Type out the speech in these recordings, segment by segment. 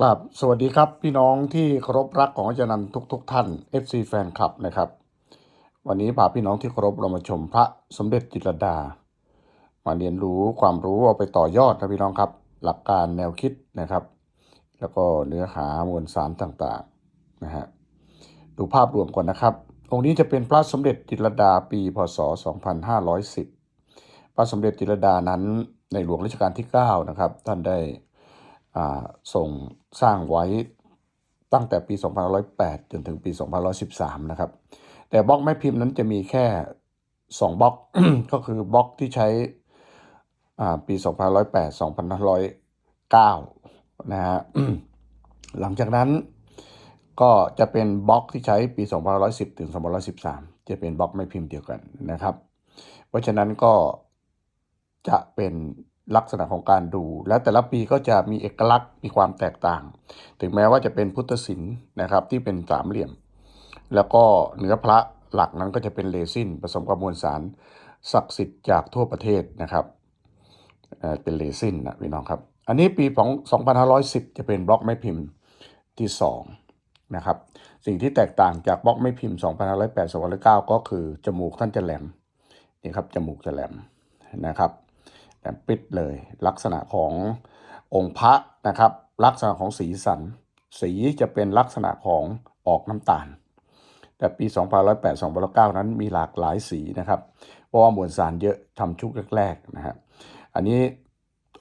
กราบสวัสดีครับพี่น้องที่เคารพรักของอาจารย์นันท์ทุกท่าน FC แฟนคลับนะครับ วันนี้พาพี่น้องที่เคารพเรามาชมพระสมเด็จจิตรดา มาเรียนรู้ความรู้เอาไปต่อยอดนะพี่น้องครับ หลักการแนวคิดนะครับ แล้วก็เนื้อหามวลสารต่างๆนะฮะดูภาพรวมก่อนนะครับ องค์นี้จะเป็นพระสมเด็จจิตรดาปี พศ 2510 พระสมเด็จจิตรดานั้นในหลวงรัชกาลที่ 9 นะครับ ท่านได้ ส่งสร้างไว้ตั้งแต่ปี 2508 จนถึงปี 2513 นะครับ แต่บล็อกแม่พิมพ์นั้นจะมีแค่ 2บล็อก ก็คือบล็อกที่ใช้อ่าปี 2508 2509 นะฮะ หลังจากนั้นก็จะเป็นบล็อกที่ใช้ปี 2510 ถึง 2513 จะเป็นบล็อกไม่พิมพ์เดียวกันนะครับ เพราะฉะนั้นก็จะเป็น ลักษณะของการดู และแต่ละปีก็จะมีเอกลักษณ์มีความแตกต่าง ถึงแม้ว่าจะเป็นพุทธศิลป์นะครับที่เป็นสามเหลี่ยม แล้วก็เนื้อพระหลักนั้นก็จะเป็นเรซินผสมกับมวลสารศักดิ์สิทธิ์จากทั่วประเทศนะครับเป็นเรซินนะพี่น้องครับ อันนี้ปีของ 2510 จะเป็นบล็อกไม้พิมพ์ที่2นะครับสิ่งที่แตกต่างจากบล็อกไม้พิมพ์ 2508 2009ก็คือจมูกท่านจะแหลมนี่ครับจมูกจะแหลมนะครับ แหลมปิดเลย ลักษณะขององค์พระนะครับ ลักษณะของสีสัน สีจะเป็นลักษณะของออกน้ำตาล แต่ปี2008 2009 นั้นมีหลากหลายสีนะครับ เพราะว่ามวลสารเยอะทำชุกแรกๆนะฮะอันนี้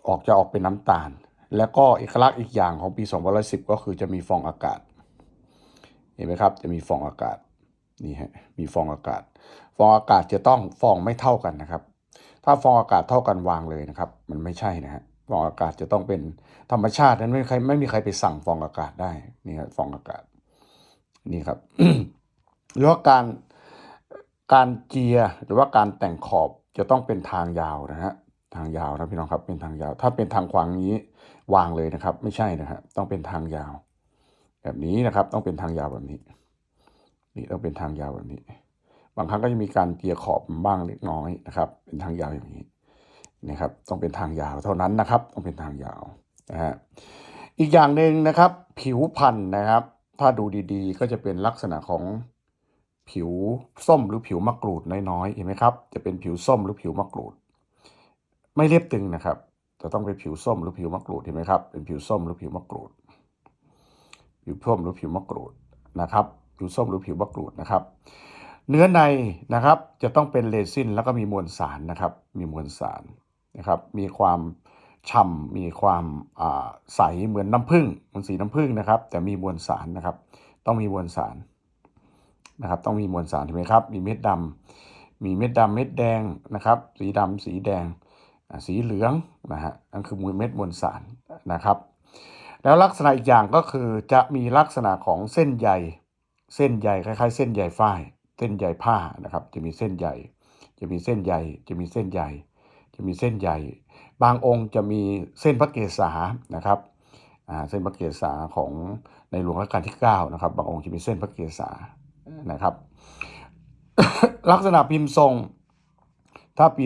ออกจะออกเป็นน้ำตาล แล้วก็เอกลักษณ์อีกอย่างของปี 2010 ก็คือจะมีฟองอากาศ เห็นไหมครับ จะมีฟองอากาศนี่ฮะมีฟองอากาศ ฟองอากาศจะต้องฟองไม่เท่ากันนะครับ ถ้าฟองอากาศเท่ากันวางเลยนะครับ มันไม่ใช่นะฮะฟองอากาศจะต้องเป็นธรรมชาตินั้นไม่ใครไม่มีใครไปสั่งฟองอากาศได้นี่ครับฟองอากาศนี่ครับหรือว่าการการเจียหรือว่าการแต่งขอบจะต้องเป็นทางยาวนะฮะทางยาวนะพี่น้องครับเป็นทางยาว ถ้าเป็นทางขวางนี้วางเลยนะครับ ไม่ใช่นะฮะต้องเป็นทางยาว แบบนี้นะครับ ต้องเป็นทางยาวแบบนี้ นี่ต้องเป็นทางยาวแบบนี้ บางครั้งก็จะมีการเจียร์ขอบบ้างเล็กน้อยนะครับ เป็นทางยาวอย่างนี้นะครับ ต้องเป็นทางยาวเท่านั้นนะครับ ต้องเป็นทางยาวนะฮะอีกอย่างหนึ่งนะครับ ผิวพันธุ์นะครับ ถ้าดูดีๆ ก็จะเป็นลักษณะของผิวส้มหรือผิวมะกรูดน้อยๆเห็นไหมครับ จะเป็นผิวส้มหรือผิวมะกรูด ไม่เรียบตึงนะครับจะต้องเป็นผิวส้มหรือผิวมะกรูดเห็นไหมครับ เป็นผิวส้มหรือผิวมะกรูด ผิวส้มหรือผิวมะกรูดนะครับ ผิวส้มหรือผิวมะกรูดนะครับ เนื้อในนะครับจะต้องเป็นเรซินแล้วก็มีมวลสารนะครับมีมวลสารนะครับมีความฉ่ำมีความใสเหมือนน้ำผึ้งเหมันสีน้ำผึ้งนะครับ แต่มีมวลสารนะครับ ต้องมีมวลสารนะครับ ต้องมีมวลสารเห็นไหมครับ มีเม็ดดำมีเม็ดดำเม็ดแดงนะครับ สีดำสีแดงสีเหลืองนะฮะนั่นคือมวลเม็ดมวลสารนะครับ แล้วลักษณะอีกอย่างก็คือจะมีลักษณะของเส้นใยเส้นใยคล้ายๆ เส้นใยฝ้าย เส้นใยผ้านะครับ จะมีเส้นใยจะมีเส้นใยจะมีเส้นใยจะมีเส้นใยบางองค์จะมีเส้นพระเกศานะครับเส้นพระเกศาของในหลวงรัชกาลที่9นะครับ บางองค์จะมีเส้นพระเกศานะครับ ลักษณะพิมพ์ทรง ถ้าปี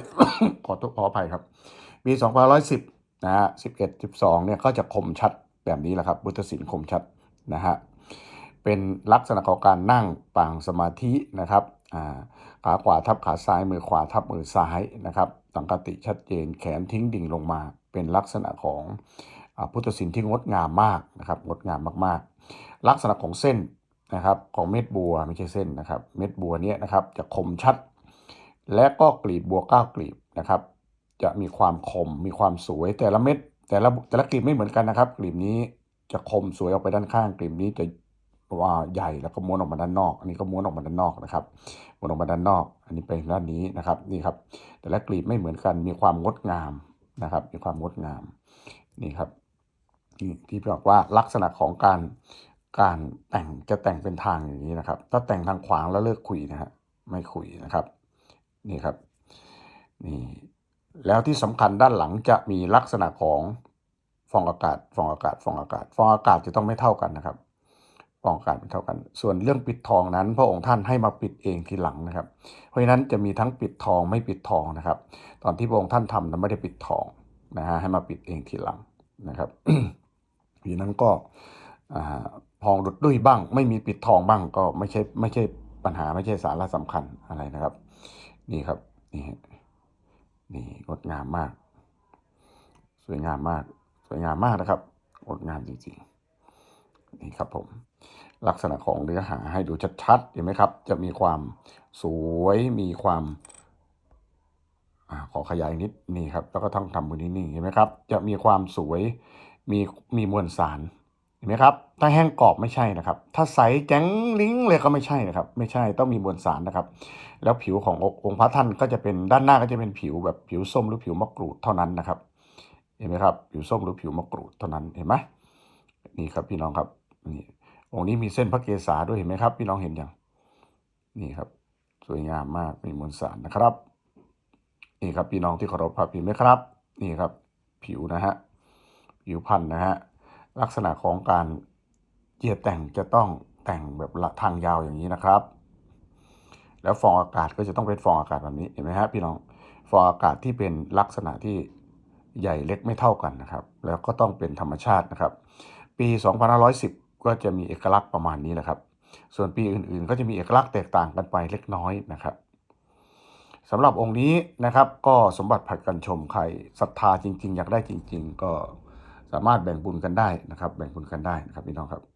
2500ขอโทษขออภัยครับ ปี2510นะฮะ11 12เนี่ยก็จะคมชัดแบบนี้แหละครับ บุตรศิลป์คมชัดนะฮะ เป็นลักษณะของการนั่งปางสมาธินะครับขาขวาทับขาซ้ายมือขวาทับมือซ้ายนะครับสังกติชัดเจนแขนทิ้งดิ่งลงมา เป็นลักษณะของอพุทธศิลป์ที่งดงามมากนะครับงดงามมากๆ ลักษณะของเส้นนะครับของเม็ดบัวไม่ใช่เส้นนะครับ เม็ดบัวเนี้ยนะครับจะคมชัด และก็กลีบบัวเก้ากลีบนะครับ จะมีความคมมีความสวยแต่ละเม็ดแต่ละแต่ละกลีบไม่เหมือนกันนะครับ กลีบนี้จะคมสวยออกไปด้านข้าง กลีบนี้จะ ว่าใหญ่แล้วก็ม้วนออกมาด้านนอก อันนี้ก็ม้วนออกมาด้านนอกนะครับม้วนออกมาด้านนอก อันนี้ไปด้านนี้นะครับนี่ครับ แต่ละกลีบไม่เหมือนกันมีความงดงามนะครับ มีความงดงามนี่ครับนี่ที่บอกว่าลักษณะของการการแต่งจะแต่งเป็นทางอย่างนี้นะครับ ถ้าแต่งทางขวางแล้วเลิกคุยนะฮะไม่คุยนะครับนี่ครับนี่แล้วที่สำคัญด้านหลังจะมีลักษณะของฟองอากาศฟองอากาศฟองอากาศฟองอากาศจะต้องไม่เท่ากันนะครับ ฟองอากาศไม่เท่ากัน ส่วนเรื่องปิดทองนั้น พระองค์ท่านให้มาปิดเองทีหลังนะครับ เพราะฉะนั้นจะมีทั้งปิดทองไม่ปิดทองนะครับ ตอนที่พระองค์ท่านทำนั้นไม่ได้ปิดทองนะฮะให้มาปิดเองทีหลังนะครับปีนั้นก็พองดุดดุยบ้าง ไม่มีปิดทองบ้างก็ไม่ใช่ไม่ใช่ปัญหาไม่ใช่สาระสำคัญอะไรนะครับ นี่ครับนี่นี่งดงามมาก สวยงามมาก สวยงามมากนะครับงดงามจริงๆนี่ครับผม ลักษณะของเนื้อหาให้ดูชัดๆเห็นไหมครับ จะมีความสวยมีความอขอขยายนิดนี่ครับ แล้วก็ต้องทำมือนิ่เห็นไหมครับ จะมีความสวยมีมีมวลสารเห็นไหมครับ ถ้าแห้งกรอบไม่ใช่นะครับ ถ้าใสแจ้งลิงเลยก็ไม่ใช่นะครับ ไม่ใช่ต้องมีมวลสารนะครับ แล้วผิวขององค์พระท่านก็จะเป็นด้านหน้าก็จะเป็นผิวแบบผิวส้มหรือผิวมะกรูดเท่านั้นนะครับ เห็นไหมครับ ผิวส้มหรือผิวมะกรูดเท่านั้นเห็นไหมนี่ครับพี่น้องครับนี่ องค์นี้มีเส้นพระเกศาด้วยเห็นไหมครับพี่น้องเห็นยังนี่ครับ สวยงามมากมีมวลสารนะครับ นี่ครับพี่น้องที่เคารพครับเห็นไหมครับ นี่ครับ ผิวนะฮะผิวพันธุ์นะฮะลักษณะของการเจียแต่งจะต้องแต่งแบบละทางยาวอย่างนี้นะครับ แล้วฟองอากาศก็จะต้องเป็นฟองอากาศแบบนี้เห็นไหมฮะพี่น้องฟองอากาศที่เป็นลักษณะที่ใหญ่เล็กไม่เท่ากันนะครับ แล้วก็ต้องเป็นธรรมชาตินะครับ ปี 2510 ก็จะมีเอกลักษณ์ประมาณนี้แหละครับ ส่วนปีอื่นๆ ก็จะมีเอกลักษณ์แตกต่างกันไปเล็กน้อยนะครับสำหรับองค์นี้นะครับ ก็สมบัติผัดกันชมใครศรัทธาจริง ๆ อยากได้จริง ๆ ก็สามารถแบ่งบุญกันได้นะครับ แบ่งบุญกันได้นะครับพี่น้องครับ